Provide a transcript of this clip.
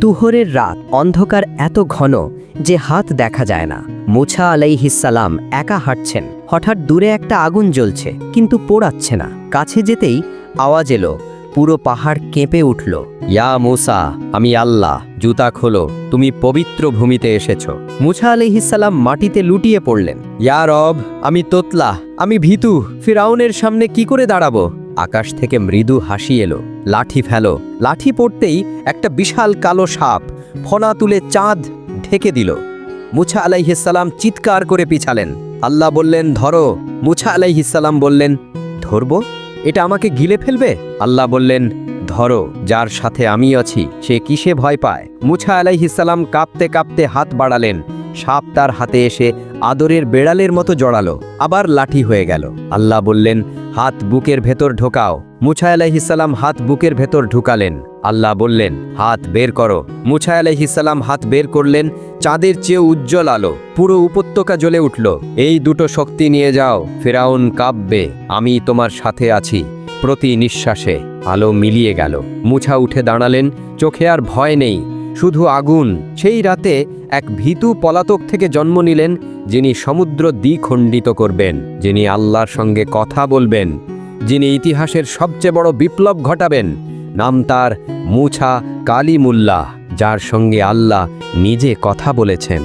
তুহরের রাত অন্ধকার এত ঘন যে হাত দেখা যায় না। মুছা আলাইহিসালাম একা হাঁটছেন। হঠাৎ দূরে একটা আগুন জ্বলছে, কিন্তু পোড়াচ্ছে না। কাছে যেতেই আওয়াজ এলো, পুরো পাহাড় কেঁপে উঠল। ইয়া মুসা, আমি আল্লাহ, জুতা খোলো, তুমি পবিত্র ভূমিতে এসেছ। মুছা আলাইহিসাল্লাম মাটিতে লুটিয়ে পড়লেন। ইয়া রব, আমি তোতলা আমি ভীতু, ফিরাউনের সামনে কি করে দাঁড়াবো? আকাশ থেকে মৃদু হাসি এলো, লাঠি ফেলো, লাঠি পড়তেই একটা বিশাল কালো সাপ ফনা তুলে চাঁদ ঢেকে দিল। মুছা আলাইহিসাল্লাম চিৎকার করে পিছালেন। আল্লাহ বললেন, ধরো। মুছা আলাইহিসাল্লাম বললেন, ধরব? এটা আমাকে গিলে ফেলবে? আল্লাহ বললেন ধরো, যার সাথে আমি আছি, সে কিসে ভয় পায়? মুছা আলাইহিসাল্লাম কাঁপতে কাঁপতে হাত বাড়ালেন। সাপ তার হাতে এসে আদরের বেড়ালের মতো জড়ালো, আবার লাঠি হয়ে গেল। আল্লাহ বললেন, হাত বুকের ভেতর ঢোকাও। মুছা আলাইহিসাল্লাম হাত বুকের ভেতর ঢুকালেন। আল্লাহ বললেন, হাত বের করো। মুছা আলাইহিসাল্লাম হাত বের করলেন, চাঁদের চেয়ে উজ্জ্বল আলো, পুরো উপত্যকা জ্বলে উঠল। এই দুটো শক্তি নিয়ে যাও, ফেরাউন কাঁপবে, আমি তোমার সাথে আছি। প্রতি নিঃশ্বাসে আলো মিলিয়ে গেল। মুছা উঠে দাঁড়ালেন, চোখে আর ভয় নেই, শুধু আগুন। সেই রাতে এক ভীতু পলাতক থেকে জন্ম নিলেন, যিনি সমুদ্র দ্বিখণ্ডিত করবেন, যিনি আল্লাহর সঙ্গে কথা বলবেন, যিনি ইতিহাসের সবচেয়ে বড় বিপ্লব ঘটাবেন। নাম তার মুছা কালিমুল্লাহ, যার সঙ্গে আল্লাহ নিজে কথা বলেছেন।